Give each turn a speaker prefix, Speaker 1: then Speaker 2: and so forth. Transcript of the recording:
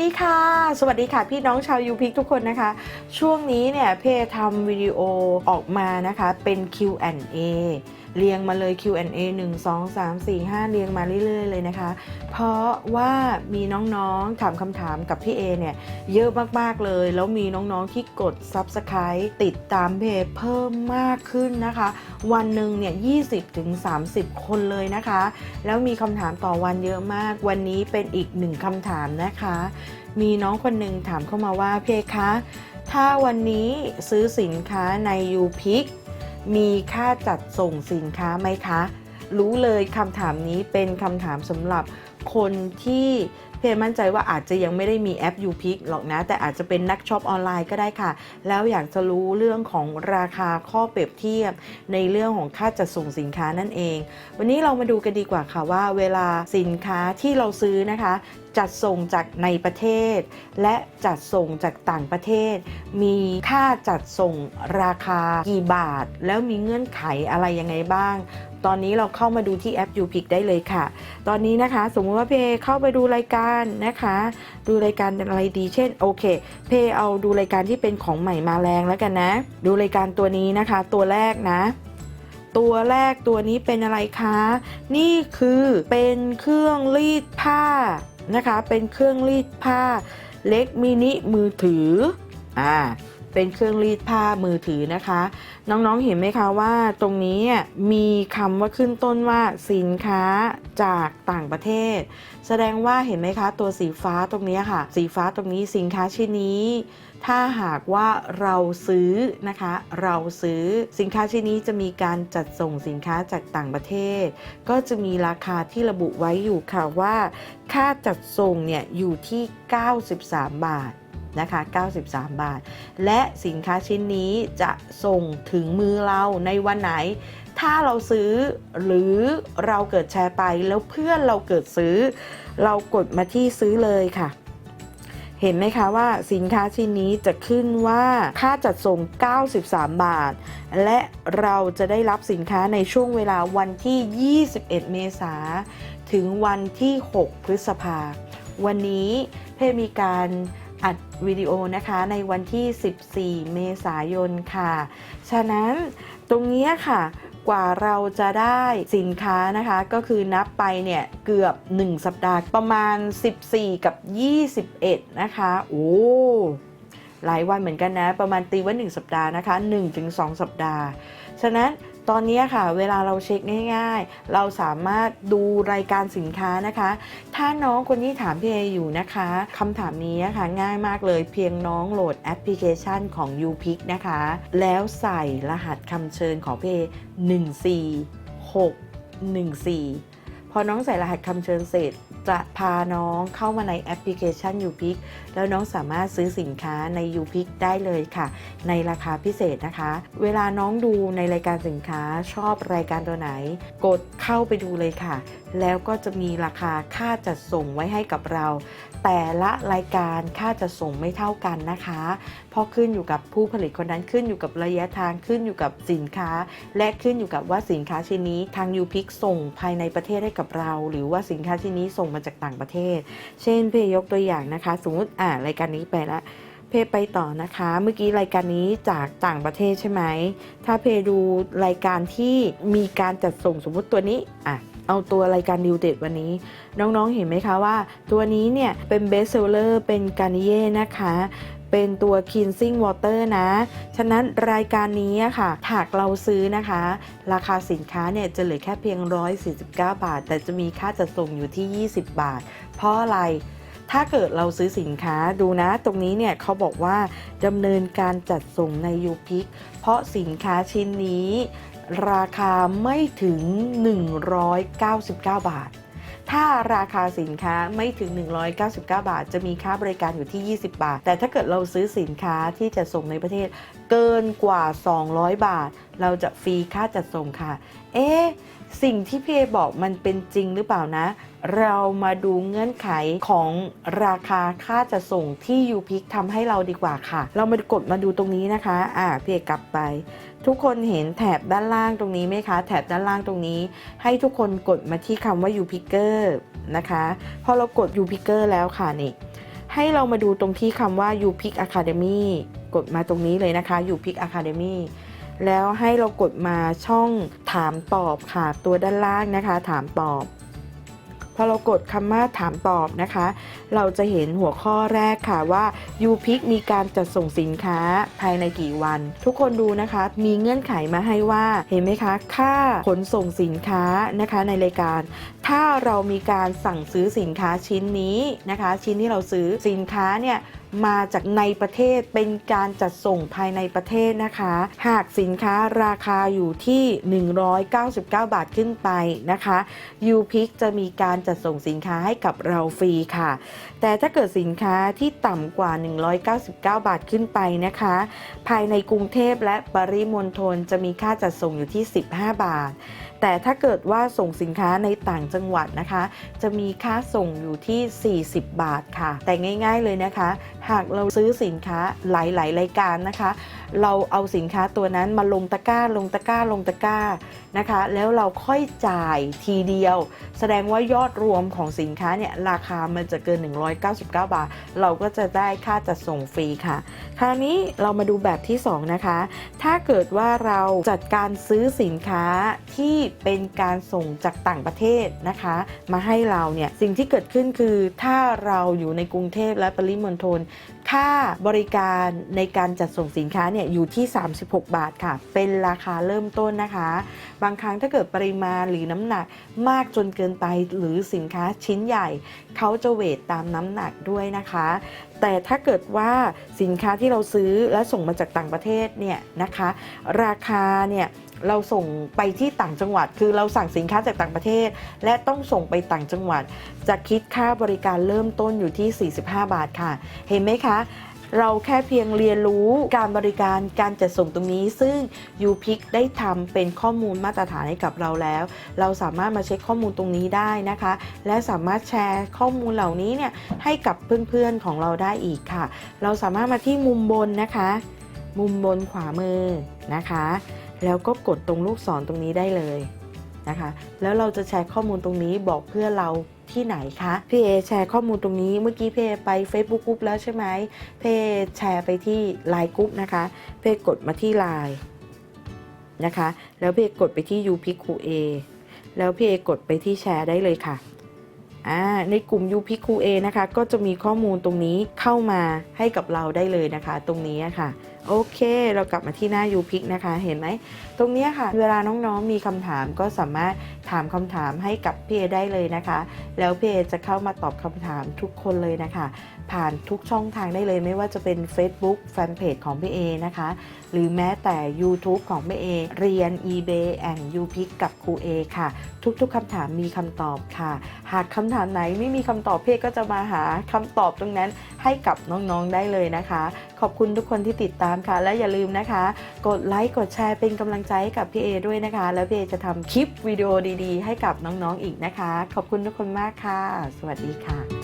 Speaker 1: ดีค่ะ สวัสดีค่ะพี่น้องชาวยูพิกทุกคนนะคะ ช่วงนี้เนี่ยเพทำวิดีโอออกมานะคะเป็น Q&A เรียงมาเลย Q&A 1 2 3 4 5 เรียงมาเรื่อยๆ เลยนะคะ เพราะว่ามีน้องๆ ถามคำถามกับพี่เอเนี่ย เยอะมากๆเลย แล้วมีน้องๆ ที่กด Subscribe ติดตามเพจเพิ่มมากขึ้นนะคะ วันหนึ่งเนี่ย 20ถึง30 คนเลยนะคะ แล้วมีคำถามต่อวันเยอะมาก วันนี้เป็นอีกหนึ่งคำถามนะคะ มีน้องคนหนึ่งถามเข้ามาว่าเพคะถ้าวันนี้ซื้อสินค้าใน u p i c มีค่าจัดส่งสินค้าไหมคะ รู้เลยคำถามนี้เป็นคำถามสำหรับคนที่ เพมั่นใจว่าอาจจะยังไม่ได้มีแอป u p i c หรอกนะ แต่อาจจะเป็นนักช็อปออนไลน์ก็ได้ค่ะ แล้วอยากจะรู้เรื่องของราคาข้อเปรียบเทียบ ในเรื่องของค่าจัดส่งสินค้านั่นเอง วันนี้เรามาดูกันดีกว่าค่ะว่า เวลาสินค้าที่เราซื้อนะคะ จัดส่งจากในประเทศ และจัดส่งจากต่างประเทศ มีค่าจัดส่งราคากี่บาท แล้วมีเงื่อนไขอะไรยังไงบ้าง ตอนนี้เราเข้ามาดูที่แอป u p i c ได้เลยค่ะ ตอนนี้นะคะ สมมติว่าเพเข้าไปดูรายการนะคะ ดูรายการอะไรดี เช่นโอเค เพเอาดูรายการที่เป็นของใหม่มาแรงแล้วกันนะ ดูรายการตัวนี้นะคะ ตัวแรกนะตัวแรกตัวนี้เป็นอะไรคะ นี่คือเป็นเครื่องรีดผ้านะคะ เป็นเครื่องรีดผ้า เล็กมินิมือถือ อ่า เป็นเครื่องรีดผ้ามือถือนะคะ น้องๆเห็นไหมคะว่าตรงนี้มีคำว่าขึ้นต้นว่าสินค้าจากต่างประเทศ แสดงว่าเห็นไหมคะ ตัวสีฟ้าตรงนี้ค่ะ สีฟ้าตรงนี้สินค้าชิ้นนี้ ถ้าหากว่าเราซื้อนะคะ เราซื้อสินค้าชิ้นนี้จะมีการจัดส่งสินค้าจากต่างประเทศ ก็จะมีราคาที่ระบุไว้อยู่ค่ะว่า ค่าจัดส่งเนี่ยอยู่ที่ 93 บาท นะคะ 93 บาท และสินค้าชิ้นนี้จะส่งถึงมือเราในวันไหน ถ้าเราซื้อหรือเราเกิดแชร์ไปแล้วเพื่อนเราเกิดซื้อ เรากดมาที่ซื้อเลยค่ะ เห็นไหมคะว่าสินค้าชิ้นนี้จะขึ้นว่าค่าจัดส่ง 93 บาท และเราจะได้รับสินค้าในช่วงเวลาวันที่ 21 เมษาถึงวันที่ 6 พฤษภาวันนี้เพมีการ วิดีโอนะคะในวันที่ 14 เมษายนค่ะ ฉะนั้นตรงนี้ค่ะกว่าเราจะได้สินค้านะคะ ก็คือนับไปเนี่ยเกือบ 1 สัปดาห์ประมาณ 14 กับ 21 นะคะโอ้หลายวันเหมือนกันนะ ประมาณตีว่า 1 สัปดาห์นะคะ 1-2 สัปดาห์ ฉะนั้น ตอนนี้ค่ะ เวลาเราเช็คง่าย ๆ เราสามารถดูรายการสินค้านะคะ ถ้าน้องคนที่ถามพี่เออยู่นะคะคำถามนี้นะคะง่ายมากเลยเพียงน้องโหลดแอปพลิเคชันของ u p i c นะคะ แล้วใส่รหัสคำเชิญของพี่เอ14614 พอน้องใส่รหัสคำเชิญเสร็จ จะพาน้องเข้ามาในแอปพลิเคชัน u p i c แล้วน้องสามารถซื้อสินค้าใน u p i c ได้เลยค่ะ ในราคาพิเศษนะคะ เวลาน้องดูในรายการสินค้าชอบรายการตัวไหน กดเข้าไปดูเลยค่ะ แล้วก็จะมีราคาค่าจัดส่งไว้ให้กับเรา แต่ละรายการค่าจัดส่งไม่เท่ากันนะคะ เพราะขึ้นอยู่กับผู้ผลิตคนนั้นขึ้นอยู่กับระยะทางขึ้นอยู่กับสินค้า และขึ้นอยู่กับว่าสินค้าชิ้นนี้ทางยูพิกส่งภายในประเทศให้กับเรา หรือว่าสินค้าชิ้นนี้ส่งมาจากต่างประเทศ เช่นเพยกตัวอย่างนะคะ สมมติอ่ารายการนี้ไปละเพไปต่อนะคะ เมื่อกี้รายการนี้จากต่างประเทศใช่ไหม ถ้าเพดูรายการที่มีการจัดส่งสมมติตัวนี้อะ เอาตัวรายการดิวเด็ดวันนี้ น้องๆเห็นไหมคะว่า ตัวนี้เนี่ยเป็นเบสเซลเลอร์เป็นการนิเย่นะคะเป็นตัว cleansing water นะ ฉะนั้นรายการนี้ค่ะหากเราซื้อนะคะ ราคาสินค้าเนี่ยจะเหลือแค่เพียง 149 บาท แต่จะมีค่าจัดส่งอยู่ที่ 20 บาท เพราะอะไร ถ้าเกิดเราซื้อสินค้าดูนะ ตรงนี้เนี่ยเขาบอกว่าดำเนินการจัดส่งในยูพิกเพราะสินค้าชิ้นนี้ ราคาไม่ถึง 199 บาท ถ้าราคาสินค้าไม่ถึง 199 บาท จะมีค่าบริการอยู่ที่ 20 บาท แต่ถ้าเกิดเราซื้อสินค้าที่จะส่งในประเทศเกินกว่า 200 บาท เราจะฟรีค่าจัดส่งค่ะ เอ๊ะ สิ่งที่พี่เอบอกมันเป็นจริงหรือเปล่านะ เรามาดูเงื่อนไขของราคาค่าจะส่งที่ยูพิกทำให้เราดีกว่าค่ะ เรามากดมาดูตรงนี้นะคะ อ่าพี่เอกลับไป ทุกคนเห็นแถบด้านล่างตรงนี้ไหมคะ แถบด้านล่างตรงนี้ ให้ทุกคนกดมาที่คำว่า u p i c k e r นะคะ พอเรากด u p i c k e r แล้วค่ะนี่ให้เรามาดูตรงที่คำว่า u p i c Academy กดมาตรงนี้เลยนะคะ u p i c Academy แล้วให้เรากดมาช่องถามตอบค่ะ ตัวด้านล่างนะคะ ถามตอบพอเรากดคำว่าถามตอบนะคะ เราจะเห็นหัวข้อแรกค่ะว่า u p i c มีการจัดส่งสินค้าภายในกี่วัน ทุกคนดูนะคะ มีเงื่อนไขมาให้ว่าเห็นไหมคะ ค่าขนส่งสินค้านะคะ ในรายการ ถ้าเรามีการสั่งซื้อสินค้าชิ้นนี้นะคะ ชิ้นที่เราซื้อสินค้าเนี่ย มาจากในประเทศเป็นการจัดส่งภายในประเทศนะคะ หากสินค้าราคาอยู่ที่ 199 บาทขึ้นไปนะคะ u p i c จะมีการจัดส่งสินค้าให้กับเราฟรีค่ะ แต่ถ้าเกิดสินค้าที่ต่ำกว่า 199 บาทขึ้นไปนะคะ ภายในกรุงเทพและปริมณฑลจะมีค่าจัดส่งอยู่ที่ 15 บาท แต่ถ้าเกิดว่าส่งสินค้าในต่างจังหวัดนะคะ จะมีค่าส่งอยู่ที่ 40 บาทค่ะ แต่ง่าย ๆเลยนะคะ หากเราซื้อสินค้าหลายๆรายการนะคะ เราเอาสินค้าตัวนั้นมาลงตะกร้า ลงตะกร้า ลงตะกร้านะคะ แล้วเราค่อยจ่ายทีเดียว แสดงว่ายอดรวมของสินค้าเนี่ยราคามันจะเกิน 199 บาท เราก็จะได้ค่าจัดส่งฟรีค่ะ คราวนี้เรามาดูแบบที่ 2 นะคะ ถ้าเกิดว่าเราจัดการซื้อสินค้าที่เป็นการส่งจากต่างประเทศนะคะ มาให้เราเนี่ยสิ่งที่เกิดขึ้นคือถ้าเราอยู่ในกรุงเทพและปริมณฑลค่าบริการในการจัดส่งสินค้าเนี่ยอยู่ที่ 36 บาทค่ะ เป็นราคาเริ่มต้นนะคะ บางครั้งถ้าเกิดปริมาณหรือน้ำหนักมากจนเกินไปหรือสินค้าชิ้นใหญ่ เขาจะเวทตามน้ำหนักด้วยนะคะ แต่ถ้าเกิดว่าสินค้าที่เราซื้อและส่งมาจากต่างประเทศเนี่ยนะคะ ราคาเนี่ย เราส่งไปที่ต่างจังหวัด คือเราสั่งสินค้าจากต่างประเทศ และต้องส่งไปต่างจังหวัด จะคิดค่าบริการเริ่มต้นอยู่ที่ 45 บาทค่ะ เห็นไหมคะเราแค่เพียงเรียนรู้การบริการการจัดส่งตรงนี้ ซึ่ง u p i c ได้ทำเป็นข้อมูลมาตรฐานให้กับเราแล้ว เราสามารถมาเช็คข้อมูลตรงนี้ได้นะคะ และสามารถแชร์ข้อมูลเหล่านี้เนี่ยให้กับเพื่อนๆของเราได้อีกค่ะ เราสามารถมาที่มุมบนนะคะ มุมบนขวามือนะคะ แล้วก็กดตรงลูกศรตรงนี้ได้เลยนะคะ แล้วเราจะแชร์ข้อมูลตรงนี้บอกเพื่อเราที่ไหนคะพี่เอแชร์ข้อมูลตรงนี้เมื่อกี้พี่เอไป Facebook กรุ๊ปแล้วใช่ไหมพี่เอแชร์ไปที่ Line กรุ๊ปนะคะพี่เอกดมาที่ Line นะคะ แล้วพี่เอกดไปที่ u p q a แล้วพี่เอกดไปที่แชร์ได้เลยค่ะในกลุ่ม u p q a นะคะ ก็จะมีข้อมูลตรงนี้เข้ามาให้กับเราได้เลยนะคะ ตรงนี้ค่ะ โอเค เรากลับมาที่หน้า u p i c นะคะ เห็นไหม ตรงนี้ค่ะ เวลาน้องๆมีคำถามก็สามารถถามคำถามให้กับพี่เอได้เลยนะคะ แล้วพี่เอจะเข้ามาตอบคำถามทุกคนเลยนะคะ ผ่านทุกช่องทางได้เลยไม่ว่าจะเป็น Facebook Fanpage ของพี่เอนะคะ หรือแม้แต่ YouTube ของพี่เอเรียน eBay and u p i c กับครูเอค่ะ ทุกๆคำถามมีคำตอบค่ะ หากคำถามไหนไม่มีคำตอบพี่ก็จะมาหาคำตอบตรงนั้นให้กับน้องๆได้เลยนะคะ ขอบคุณทุกคนที่ติดตามค่ะ และอย่าลืมนะคะ กดไลค์กดแชร์เป็นกำลังใจให้กับพี่เอด้วยนะคะ แล้วพี่เอจะทำคลิปวิดีโอดีๆ ให้กับน้องๆอีกนะคะ ขอบคุณทุกคนมากค่ะ สวัสดีค่ะ